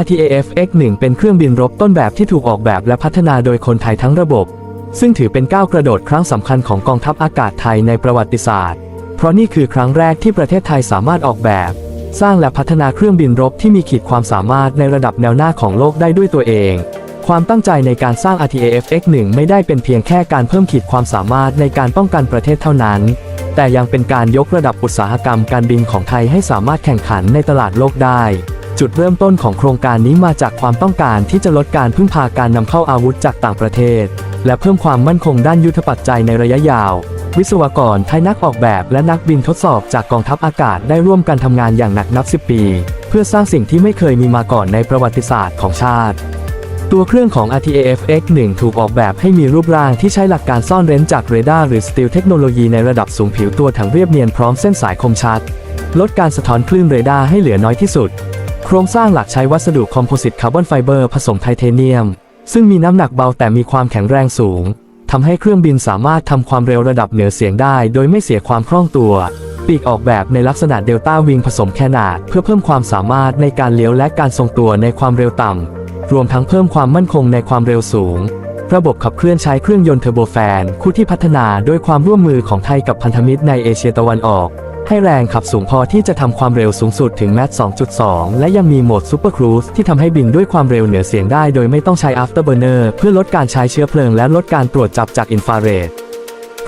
RTAF X1 เป็นเครื่องบินรบต้นแบบที่ถูกออกแบบและพัฒนาโดยคนไทยทั้งระบบ ซึ่งถือเป็นก้าวกระโดดครั้งสำคัญของกองทัพอากาศไทยในประวัติศาสตร์ เพราะนี่คือครั้งแรกที่ประเทศไทยสามารถออกแบบ สร้างและพัฒนาเครื่องบินรบที่มีขีดความสามารถในระดับแนวหน้าของโลกได้ด้วยตัวเอง ความตั้งใจในการสร้าง RTAF X1 ไม่ได้เป็นเพียงแค่การเพิ่มขีดความสามารถในการป้องกันประเทศเท่านั้น แต่ยังเป็นการยกระดับอุตสาหกรรมการบินของไทยให้สามารถแข่งขันในตลาดโลกได้ จุดเริ่มต้นของโครงการนี้มาจากความต้องการที่จะลดการพึ่งพาการนำเข้าอาวุธจากต่างประเทศ และเพิ่มความมั่นคงด้านยุทธปัจจัยในระยะยาว วิศวกรไทยนักออกแบบและนักบินทดสอบจากกองทัพอากาศได้ร่วมกันทำงานอย่างหนักนับ 10 ปี เพื่อสร้างสิ่งที่ไม่เคยมีมาก่อนในประวัติศาสตร์ของชาติ ตัวเครื่องของ RTAF X1 ถูกออกแบบให้มีรูปร่างที่ใช้หลักการซ่อนเร้นจากเรดาร์หรือสตีลเทคโนโลยีในระดับสูงผิวตัวถังเรียบเนียนพร้อมเส้นสายคมชัด ลดการสะท้อนคลื่นเรดาร์ให้เหลือน้อยที่สุด โครงสร้างหลักใช้วัสดุคอมโพสิตคาร์บอนไฟเบอร์ผสมไทเทเนียม ซึ่งมีน้ำหนักเบาแต่มีความแข็งแรงสูงทำให้เครื่องบินสามารถทำความเร็วระดับเหนือเสียงได้ โดยไม่เสียความคล่องตัว ปีกออกแบบในลักษณะเดลต้าวิงผสมแคนาดเพื่อเพิ่มความสามารถในการเลี้ยวและการทรงตัวในความเร็วต่ำรวมทั้งเพิ่มความมั่นคงในความเร็วสูง ระบบขับเคลื่อนใช้เครื่องยนต์เทอร์โบแฟน คู่ที่พัฒนาด้วยความร่วมมือของไทยกับพันธมิตรในเอเชียตะวันออก ให้แรงขับสูงพอที่จะทำความเร็วสูงสุดถึงแมต2.2 และยังมีโหมดซูเปอร์ครูซที่ทำให้บินด้วยความเร็วเหนือเสียงได้โดยไม่ต้องใช้ afterburner เพื่อลดการใช้เชื้อเพลิงและลดการตรวจจับจากอินฟราเรด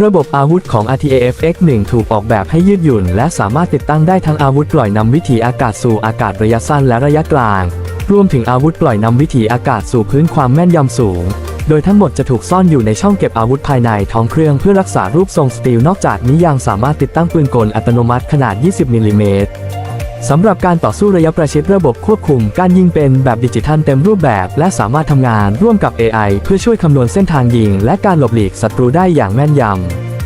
ระบบอาวุธของ RTAF X1 ถูกออกแบบให้ยืดหยุ่น และสามารถติดตั้งได้ทั้งอาวุธปล่อยนำวิถีอากาศสู่อากาศระยะสั้นและระยะกลาง รวมถึงอาวุธปล่อยนำวิถีอากาศสู่พื้นความแม่นยำสูง โดยทั้งหมดจะถูกซ่อนอยู่ในช่องเก็บอาวุธภายในท้องเครื่องเพื่อรักษารูปทรงสตีลนอกจากนี้ยังสามารถติดตั้งปืนกลอัตโนมัติขนาด 20มิลลิเมตรสำหรับการต่อสู้ระยะประชิดระบบควบคุมการยิงเป็นแบบดิจิทัลเต็มรูปแบบ และสามารถทำงานร่วมกับ AI เพื่อช่วยคำนวณเส้นทางยิง และการหลบหลีกศัตรูได้อย่างแม่นยำ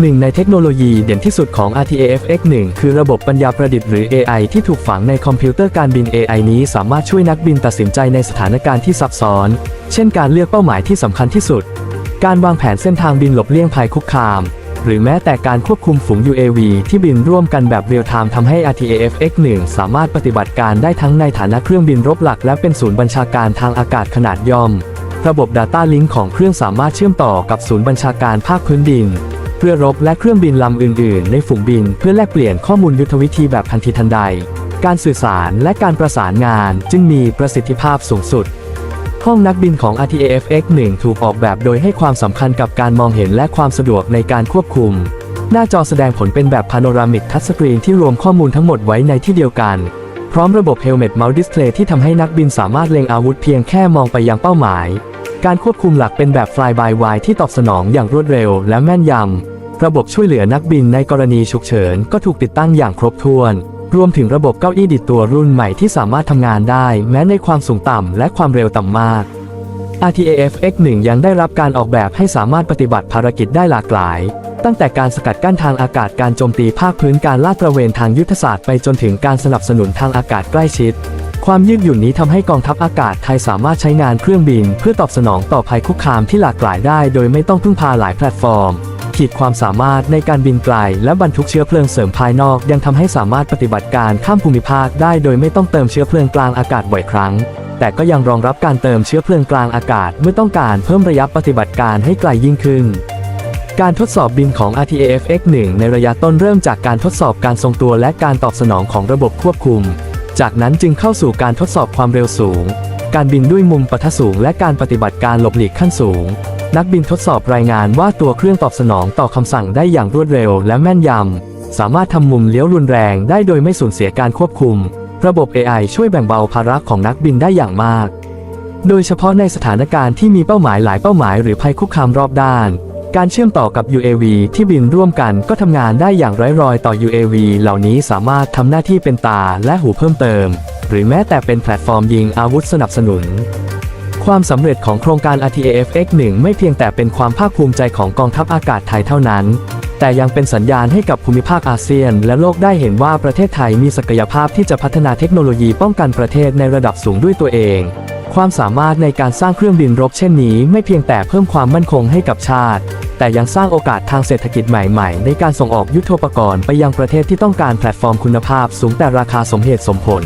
หนึ่งในเทคโนโลยีเด่นที่สุดของ RTAF X1 คือระบบปัญญาประดิษฐ์หรือ AI ที่ถูกฝังในคอมพิวเตอร์การบิน AI นี้สามารถช่วยนักบินตัดสินใจในสถานการณ์ที่ซับซ้อน เช่นการเลือกเป้าหมายที่สำคัญที่สุด การวางแผนเส้นทางบินหลบเลี่ยงภัยคุกคาม หรือแม้แต่การควบคุมฝูง UAV ที่บินร่วมกันแบบเรียลไทม์ทำให้ RTAF X1 สามารถปฏิบัติการได้ทั้งในฐานะเครื่องบินรบหลัก และเป็นศูนย์บัญชาการทางอากาศขนาดย่อม ระบบ Data Link ของเครื่องสามารถเชื่อมต่อกับศูนย์บัญชาการภาคพื้นดิน เพื่อรบและเครื่องบินลำอื่น ๆ ในฝูงบินเพื่อแลกเปลี่ยนข้อมูลยุทธวิธีแบบทันทีทันใด การสื่อสารและการประสานงานจึงมีประสิทธิภาพสูงสุด ห้องนักบินของ RTAF X1 ถูกออกแบบโดยให้ความสำคัญกับการมองเห็นและความสะดวกในการควบคุม หน้าจอแสดงผลเป็นแบบพาโนรามิกทัชสกรีนที่รวมข้อมูลทั้งหมดไว้ในที่เดียวกัน พร้อมระบบ Helmet Mount Display ที่ทำให้นักบินสามารถเล็งอาวุธเพียงแค่มองไปยังเป้าหมายการควบคุมหลักเป็นแบบ Fly by Wire ที่ตอบสนองอย่างรวดเร็วและแม่นยำ ระบบช่วยเหลือนักบินในกรณีฉุกเฉินก็ถูกติดตั้งอย่างครบถ้วน รวมถึงระบบเก้าอี้ดิดตัวรุ่นใหม่ที่สามารถทำงานได้ แม้ในความสูงต่ำและความเร็วต่ำมาก RTAF X1 ยังได้รับการออกแบบให้สามารถปฏิบัติภารกิจได้หลากหลาย ตั้งแต่การสกัดกั้นทางอากาศการโจมตีภาคพื้นการลาดตระเวนทางยุทธศาสตร์ไปจนถึงการสนับสนุนทางอากาศใกล้ชิด ความยืดหยุ่นนี้ทำให้กองทัพอากาศไทยสามารถใช้งานเครื่องบิน เพื่อตอบสนองต่อภัยคุกคามที่หลากหลายได้ โดยไม่ต้องพึ่งพาหลายแพลตฟอร์ม ขีดความสามารถในการบินไกล และบรรทุกเชื้อเพลิงเสริมภายนอก ยังทำให้สามารถปฏิบัติการข้ามภูมิภาคได้โดยไม่ต้องเติมเชื้อเพลิงกลางอากาศบ่อยครั้ง แต่ก็ยังรองรับการเติมเชื้อเพลิงกลางอากาศเมื่อต้องการเพิ่มระยะปฏิบัติการให้ไกลยิ่งขึ้นการทดสอบบินของ RTAF X1 ในระยะต้นเริ่มจากการทดสอบการทรงตัวและการตอบสนองของระบบควบคุม จากนั้นจึงเข้าสู่การทดสอบความเร็วสูง การบินด้วยมุมปะทะสูงและการปฏิบัติการหลบหลีกขั้นสูง นักบินทดสอบรายงานว่าตัวเครื่องตอบสนองต่อคำสั่งได้อย่างรวดเร็วและแม่นยำ สามารถทำมุมเลี้ยวรุนแรงได้โดยไม่สูญเสียการควบคุม ระบบ AI ช่วยแบ่งเบาภาระของนักบินได้อย่างมาก โดยเฉพาะในสถานการณ์ที่มีเป้าหมายหลายเป้าหมายหรือภัยคุกคามรอบด้าน การเชื่อมต่อกับ UAV ที่บินร่วมกันก็ทำงานได้อย่างไร้รอยต่อ UAV เหล่านี้สามารถทำหน้าที่เป็นตาและหูเพิ่มเติม หรือแม้แต่เป็นแพลตฟอร์มยิงอาวุธสนับสนุน ความสำเร็จของโครงการ RTAF X1 ไม่เพียงแต่เป็นความภาคภูมิใจของกองทัพอากาศไทยเท่านั้น แต่ยังเป็นสัญญาณให้กับภูมิภาคอาเซียน และโลกได้เห็นว่าประเทศไทยมีศักยภาพที่จะพัฒนาเทคโนโลยีป้องกันประเทศในระดับสูงด้วยตัวเอง ความสามารถในการสร้างเครื่องบินรบเช่นนี้ไม่เพียงแต่เพิ่มความมั่นคงให้กับชาติ แต่ยังสร้างโอกาสทางเศรษฐกิจใหม่ๆ ในการส่งออกยุทโธปกรณ์ไปยังประเทศที่ต้องการแพลตฟอร์มคุณภาพสูงแต่ราคาสมเหตุสมผล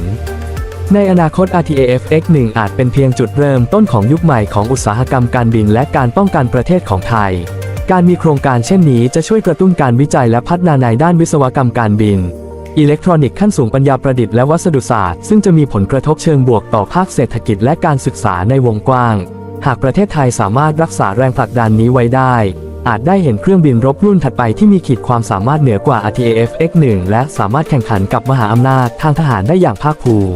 ในอนาคต RTAF X1 อาจเป็นเพียงจุดเริ่มต้นของยุคใหม่ของอุตสาหกรรมการบินและการป้องกันประเทศของไทย การมีโครงการเช่นนี้จะช่วยกระตุ้นการวิจัยและพัฒนาในด้านวิศวกรรมการบิน อิเล็กทรอนิกส์ขั้นสูงปัญญาประดิษฐ์และวัสดุศาสตร์ ซึ่งจะมีผลกระทบเชิงบวกต่อภาคเศรษฐกิจและการศึกษาในวงกว้าง หากประเทศไทยสามารถรักษาแรงผลักดันนี้ไว้ได้ อาจได้เห็นเครื่องบินรบรุ่นถัดไปที่มีขีดความสามารถเหนือกว่า RTAF X1 และสามารถแข่งขันกับมหาอำนาจทางทหารได้อย่างภาคภูมิ